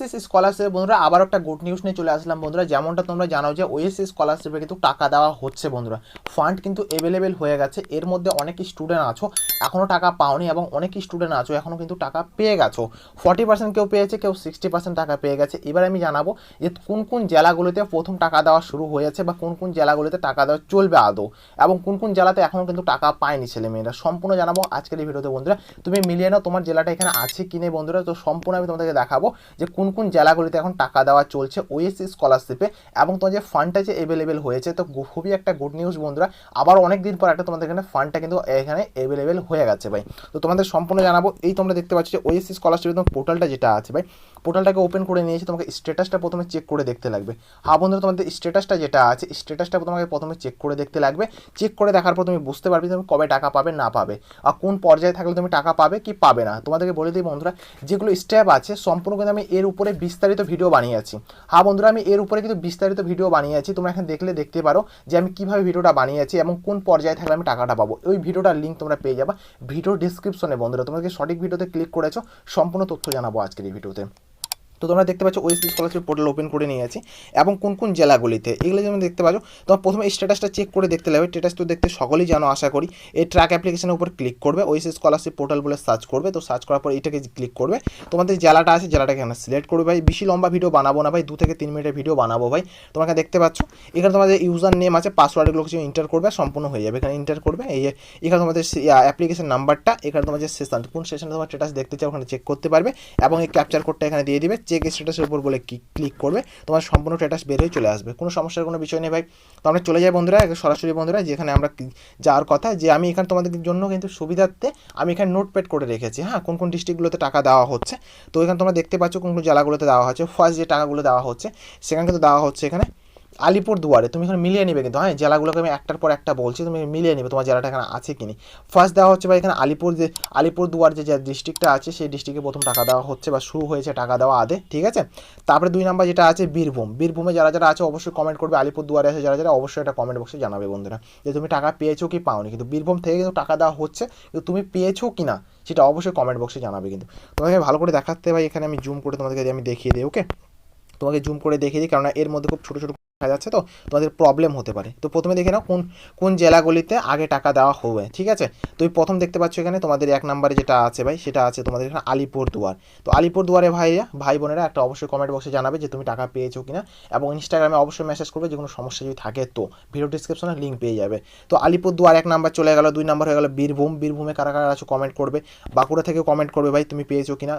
OSS scholarship বন্ধুরা আবার একটা গুড নিউজ নিয়ে চলে আসলাম বন্ধুরা। যেমনটা তোমরা জানো যে ওএসএস স্কলারশিপে কিন্তু টাকা দেওয়া হচ্ছে বন্ধুরা। ফান্ড কিন্তু অ্যাভেলেবেল হয়ে গেছে। এর মধ্যে অনেক স্টুডেন্ট আছো এখনও টাকা পাওনি এবং অনেক স্টুডেন্ট আছো এখনও কিন্তু টাকা পেয়ে গেছো। ফর্টি পার্সেন্ট কেউ পেয়েছে, কেউ সিক্সটি পার্সেন্ট টাকা পেয়ে গেছে। এবার আমি জানাব যে কোন কোন জেলাগুলিতে প্রথম টাকা দেওয়া শুরু হয়েছে বা কোন কোন জেলাগুলিতে টাকা দেওয়া চলবে আদৌ এবং কোন কোন জেলাতে এখনও কিন্তু টাকা পায়নি ছেলেমেয়েরা। সম্পূর্ণ জানাব আজকের এই ভিডিওতে বন্ধুরা। তুমি মিলিয়ে নাও তোমার জেলাটা এখানে আছে কি নেই বন্ধুরা। তো সম্পূর্ণ আমি তোমাদেরকে দেখাবো যে কোন কোন জেলাগুলিতে এখন টাকা দেওয়া চলছে ওএসসি স্কলারশিপে এবং তোমার যে ফান্ডটা যে অ্যাভেলেবেল হয়েছে, তো খুবই একটা গুড নিউজ বন্ধুরা। আবার অনেক দিন পর একটা তোমাদের এখানে ফান্ডটা কিন্তু এখানে অ্যাভেলেবেল হয়ে গেছে ভাই। তো তোমাদের সম্পূর্ণ জানাব, এই তোমরা দেখতে পাচ্ছ যে ওএসসি স্কলারশিপের পোর্টালটা যেটা আছে ভাই পোর্টালটাকে ওপেন করে নিয়েছি, তোমাকে স্ট্যাটাসটা প্রথমে চেক করে দেখতে লাগবে। হ্যাঁ বন্ধুরা, তোমাদের স্ট্যাটাসটা যেটা আছে, স্ট্যাটাসটা তোমাকে প্রথমে চেক করে দেখতে লাগবে। চেক করে দেখার পর তুমি বুঝতে পারবে তুমি কবে টাকা পাবে, না পাবে। আর কোন পর্যায়ে থাকলে তুমি টাকা পাবে কি পাবে না। তোমাদেরকে বলে দিই বন্ধুরা, যেগুলো স্টেপ আছে, সম্পূর্ণ কিন্তু আমি এর উপরে বিস্তারিত ভিডিও বানিয়ে আছি হ্যাঁ বন্ধুরা, আমি এর উপরে কিন্তু বিস্তারিত ভিডিও বানিয়ে আছি তোমরা এখানে দেখলে দেখতে পারো যে আমি কীভাবে ভিডিওটা বানিয়েছি এবং কোন পর্যায়ে থাকলে আমি টাকাটা পাবো। ওই ভিডিওটার লিঙ্ক তোমরা পেয়ে যাবা। ভিডিও ডিসক্রিপশনে বন্ধুরা তোমাকে সঠিক ভিডিওতে ক্লিক করেছ, সম্পূর্ণ তথ্য জানাব আজকের এই ভিডিওতে। তো তোমরা দেখতে পাচ্ছ ওয়েসি স্কলারশিপ পোর্টাল ওপেন করে নিয়ে নিয়েছি এবং কোন কোন জেলাগুলিতে, এগুলো যেমন দেখতে পাচ্ছ, তোমার প্রথমে স্ট্যাটাসটা চেক করে দেখতে লাগবে। স্ট্যাটাস তো দেখতে সকলেই জানো, আশা করি। এই ট্র্যাক অ্যাপ্লিকেশনের উপর ক্লিক করবে ওয়েসি স্কলারশিপ পোর্টাল বলে সার্চ করবে, তো সার্চ করার পর এটাকে ক্লিক করবে। তোমাদের জেলাটা আছে, জেলাটাকে এখানে সিলেক্ট করবে ভাই। বেশি লম্বা ভিডিও বানাবো না ভাই, দু থেকে তিন মিনিটের ভিডিও বানাবো ভাই। তোমাকে দেখতে পাচ্ছ, এখানে তোমাদের ইউজার নেম আছে পাসওয়ার্ডগুলো কিছু ইন্টার করবে সম্পূর্ণ হয়ে যাবে। এখানে ইন্টার করবে, এই এখানে তোমাদের অ্যাপ্লিকেশন নাম্বারটা এখানে তোমার যে সেশন কোন সেশনে তোমার স্ট্যাটাস দেখতে চাও ওখানে চেক করতে পারবে এবং এই ক্যাপচার কোডটা এখানে দিয়ে দিবে। চেক স্ট্যাটাসের উপর বলে ক্লিক করবে, তোমার সম্পূর্ণ স্ট্যাটাস বের হয়ে চলে আসবে। কোনো সমস্যার কোনো বিষয় নেই ভাই। তো আমরা চলে যাই বন্ধুরা সরাসরি বন্ধুরা, যেখানে আমরা যাওয়ার কথা, যে আমি এখানে তোমাদের জন্য কিন্তু সুবিধার্থে আমি এখানে নোটপ্যাড করে রেখেছি। হ্যাঁ কোন কোন ডিস্ট্রিক্টগুলোতে টাকা দেওয়া হচ্ছে। তো এখানে তোমরা দেখতে পাচ্ছ কোন কোন জেলাগুলোতে দেওয়া হচ্ছে। ফার্স্ট যে টাকাগুলো দেওয়া হচ্ছে, সেখানে কিন্তু দেওয়া হচ্ছে এখানে। আলিপুর দুয়ারে তুমি এখানে মিলিয়ে নিবে কিন্তু হ্যাঁ? জেলাগুলোকে আমি একটার পর একটা বলছি, তুমি মিলিয়ে নিবে, তোমার জেলাটা এখানে আছে কি ফার্স্ট দেওয়া হচ্ছে বা এখানে আলিপুর যে আলিপুর দুয়ার যে ডিস্ট্রিক্টটা আছে, সেই ডিস্ট্রিক্টে প্রথম টাকা দেওয়া হচ্ছে বা শুরু হয়েছে টাকা দেওয়া আদে, ঠিক আছে? তারপরে দুই নাম্বার যেটা আছে বীরভূম। বীরভূমে যারা যারা আছে, অবশ্যই কমেন্ট করবে। আলিপুর দুয়ারে আছে যারা যারা, অবশ্যই এটা কমেন্ট বক্সে জানাবে বন্ধুরা, যে তুমি টাকা পেয়েছ কি পাওনি? কিন্তু বীরভূম থেকে কিন্তু টাকা দেওয়া হচ্ছে, কিন্তু তুমি পেয়েছ কি না, সেটা অবশ্যই কমেন্ট বক্সে জানাবে কিন্তু। তোমাকে ভালো করে দেখাতে ভাই, এখানে আমি জুম করে তোমাদেরকে আমি দেখিয়ে দিই ওকে তোমাকে জুম করে দেখিয়ে দিই কারণ এর মধ্যে খুব ছোটো ছোটো দেখা যাচ্ছে তো? তোমাদের প্রবলেম হতে পারে। তো প্রথমে দেখে নাও কোন কোন জেলাগুলিতে আগে টাকা দেওয়া হবে, ঠিক আছে? তো এই প্রথম দেখতে পাচ্ছ এখানে তোমাদের এক নম্বরে যেটা আছে ভাই, সেটা আছে তোমাদের এখানে আলিপুর দুয়ার। তো আলিপুর দুয়ারে ভাইয়া, ভাই বোনেরা একটা অবশ্যই কমেন্ট বক্সে জানাবে যে তুমি টাকা পেয়েছ কিনা এবং ইনস্টাগ্রামে অবশ্যই মেসেজ করবে যে কোনো সমস্যা যদি থাকে তো। ভিডিও ডিসক্রিপশনে লিঙ্ক পেয়ে যাবে। তো আলিপুর দুয়ার এক নাম্বার চলে গেল, দুই নাম্বার হয়ে গেল বীরভূম। বীরভূমে কারা কারা আছো কমেন্ট করবে। বাঁকুড়া থেকে কমেন্ট করবে ভাই তুমি পেয়েছ কিনা।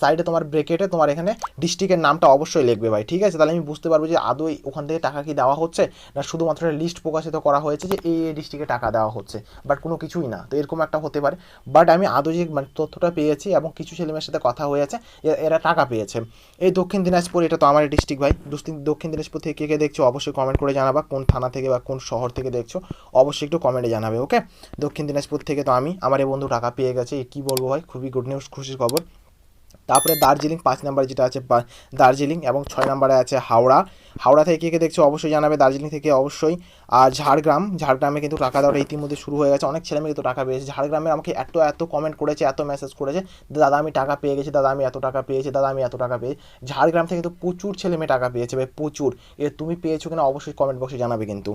সাইডে তোমার ব্রেকেটে তোমার এখানে ডিস্ট্রিক্টের নামটা অবশ্যই লিখবে ভাই, ঠিক আছে? তাহলে আমি বুঝতে পারব যে আদৌ ওখান থেকে টাকা কি দেওয়া হচ্ছে? না শুধুমাত্র লিস্ট প্রকাশিত করা হয়েছে যে এই ডিস্ট্রিক্টে টাকা দেওয়া হচ্ছে বাট কোনো কিছুই না। তো এরকম একটা হতে পারে। বাট আমি আদৌ যে মানে তথ্যটা পেয়েছি এবং কিছু ছেলেমেয়ের সাথে কথা হয়েছে এরা টাকা পেয়েছে। এই দক্ষিণ দিনাজপুর, এটা তো আমার ডিস্ট্রিক্ট ভাই। দক্ষিণ দিনাজপুর থেকে কে কে দেখছ, অবশ্যই কমেন্ট করে জানাবা। কোন থানা থেকে বা কোন শহর থেকে দেখছ, অবশ্যই একটু কমেন্টে জানাবে ওকে দক্ষিণ দিনাজপুর থেকে তো আমি, আমার এই বন্ধু টাকা পেয়ে গেছে। কী বলব ভাই? খুবই গুড নিউজ খুশির খবর। তারপরে দার্জিলিং, পাঁচ নাম্বারে যেটা আছে দার্জিলিং এবং ছয় নাম্বারে আছে হাওড়া। হাওড়া থেকে কে দেখছ অবশ্যই জানাবে, দার্জিলিং থেকে অবশ্যই। আর ঝাড়গ্রাম, ঝাড়গ্রামে কিন্তু টাকা দেওয়াটা ইতিমধ্যে শুরু হয়ে গেছে, অনেক ছেলেমেয়ে কিন্তু টাকা পেয়েছে। ঝাড়গ্রামে আমাকে এত এত কমেন্ট করেছে, এত মেসেজ করেছে দাদা আমি টাকা পেয়ে গেছি, দাদা আমি এত টাকা পেয়েছি, দাদা আমি এত টাকা পেয়েছি ঝাড়গ্রাম থেকে কিন্তু প্রচুর ছেলেমেয়ে টাকা পেয়েছে ভাই, প্রচুর। এ তুমি পেয়েছ কিনা অবশ্যই কমেন্ট বক্সে জানাবে কিন্তু।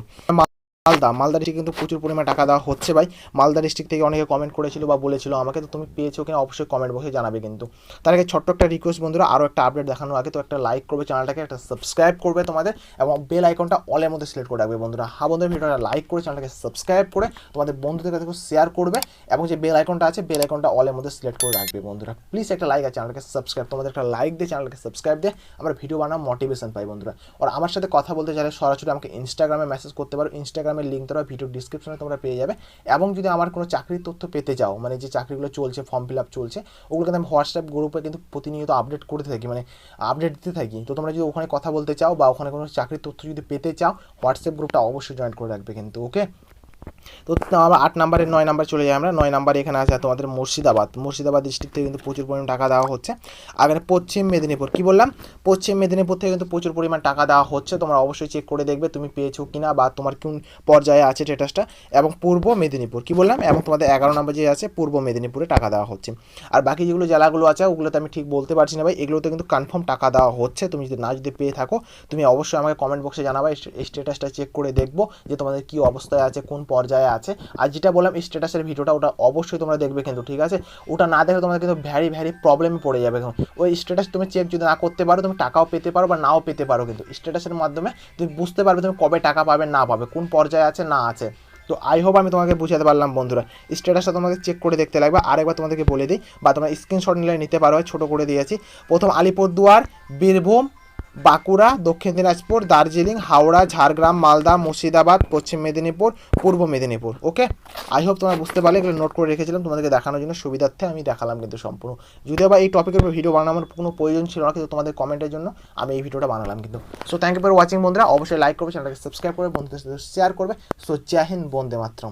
মালদা মালদা ডিস্ট্রিক্ট কিন্তু প্রচুর পরিমাণে টাকা দেওয়া হচ্ছে ভাই। মালদা ডিস্ট্রিক্ট থেকে অনেকে কমেন্ট করেছিল বা বলেছিল আমাকে, তো তুমি পেয়েছ কিনা অবশ্যই কমেন্ট বক্সে জানাবে কিন্তু। তার আগে ছোট্ট একটা রিকোয়েস্ট বন্ধুরা আরও একটা আপডেট দেখানোর আগে তো একটা লাইক করবে চ্যানেলটাকে একটা সাবস্ক্রাইব করবে তোমাদের, এবং বেল আইকনটা অলের মধ্যে সিলেক্ট করে রাখবে বন্ধুরা। হ্যাঁ বন্ধুরা, ভিডিওটা লাইক করে চ্যানেলটাকে সাবস্ক্রাইব করে তোমাদের বন্ধুদের কাছে শেয়ার করবে, এবং যে বেল আইকনটা আছে বেল আইকনটা অলের মধ্যে সিলেক্ট করে রাখবে বন্ধুরা। প্লিজ একটা লাইক আর চ্যানেলটাকে সাবস্ক্রাইব তোমাদের একটা লাইক দিয়ে চ্যানেলটাকে সাবস্ক্রাইব দিয়ে আমরা ভিডিও বানানো মোটিভেশন পাই বন্ধুরা। আর আমার সাথে কথা বলতে চাইলে সরাসরি আমাকে ইনস্টাগ্রামে মেসেজ করতে পারো। ইনস্টাগ্রামের লিঙ্ক তোমরা ভিডিও ডিসক্রিপশনে তোমরা পেয়ে যাবে। এবং যদি আমার কোনো চাকরির তথ্য পেতে চাও মানে যে চাকরিগুলো চলছে ফর্ম ফিল আপ চলছে ওগুলো কিন্তু আমি হোয়াটসঅ্যাপ গ্রুপে কিন্তু প্রতিনিয়ত আপডেট করতে থাকি মানে আপডেট দিতে থাকি। তো তোমরা যদি ওখানে কথা বলতে চাও বা ওখানে কোনো চাকরির তথ্য যদি পেতে চাও হোয়াটসঅ্যাপ গ্রুপটা অবশ্যই জয়েন করে রাখবে কিন্তু ওকে তো আট নাম্বারের নয় নাম্বার চলে যাই আমরা। নয় নাম্বার এখানে আছে তোমাদের মুর্শিদাবাদ। মুর্শিদাবাদ ডিস্ট্রিক্ট থেকে কিন্তু প্রচুর পরিমাণ টাকা দেওয়া হচ্ছে। আর পশ্চিম মেদিনীপুর। কি বললাম? পশ্চিম মেদিনীপুর থেকে কিন্তু প্রচুর পরিমাণ টাকা দেওয়া হচ্ছে। তোমরা অবশ্যই চেক করে দেখবে তুমি পেয়েছ কিনা বা তোমার কোন পর্যায়ে আছে স্টেটাসটা এবং পূর্ব মেদিনীপুর। কি বললাম? এবং তোমাদের এগারো নম্বর যে আছে, পূর্ব মেদিনীপুরে টাকা দেওয়া হচ্ছে। আর বাকি যেগুলো জেলাগুলো আছে, ওগুলোতে আমি ঠিক বলতে পারছি না ভাই। এগুলোতে কিন্তু কনফার্ম টাকা দেওয়া হচ্ছে। তুমি যদি না যদি পেয়ে থাকো, তুমি অবশ্যই আমাকে কমেন্ট বক্সে জানাবে। এই স্ট্যাটাসটা চেক করে দেখব যে তোমাদের কি অবস্থায় আছে, কোন পর্যায়ে আছে। আর যেটা বললাম স্ট্যাটাসের ভিডিওটা ওটা অবশ্যই তোমরা দেখবে কিন্তু, ঠিক আছে? ওটা না দেখে তোমাদের কিন্তু ভ্যারি ভ্যারি প্রবলেমে পড়ে যাবে এখন ওই স্ট্যাটাস তুমি চেক যদি না করতে পারো, তুমি টাকাও পেতে পারো বা নাও পেতে পারো কিন্তু। স্ট্যাটাসের মাধ্যমে তুমি বুঝতে পারবে তুমি কবে টাকা পাবে, না পাবে, কোন পর্যায়ে আছে, না আছে। তো আই হোপ আমি তোমাকে বুঝাতে পারলাম বন্ধুরা। স্ট্যাটাসটা তোমাকে চেক করে দেখতে লাগবে। আরেকবার তোমাদেরকে বলে দিই, বা তোমরা স্ক্রিনশট নিলে নিতে পারো, ছোটো করে দিয়েছি। প্রথম আলিপুরদুয়ার, বীরভূম বাঁকুড়া, দক্ষিণ দিনাজপুর, দার্জিলিং, হাওড়া, ঝাড়গ্রাম, মালদা, মুর্শিদাবাদ, পশ্চিম মেদিনীপুর, পূর্ব মেদিনীপুর ওকে আই হোপ তোমরা বুঝতে পারলে, এগুলো নোট করে রেখেছিলাম, তোমাদেরকে দেখানোর জন্য সুবিধার্থে আমি দেখালাম কিন্তু সম্পূর্ণ। যদিও বা এই টপিকের উপর ভিডিও বানানোর কোনো প্রয়োজন ছিল না কিন্তু তোমাদের কমেন্টের জন্য আমি এই ভিডিওটা বানালাম কিন্তু। So thank you for watching বন্ধুরা। অবশ্যই লাইক করবে চ্যানেলটাকে সাবস্ক্রাইব করবে, বন্ধুদের সাথে শেয়ার করবে। সো জয় বন্দে মাতরম।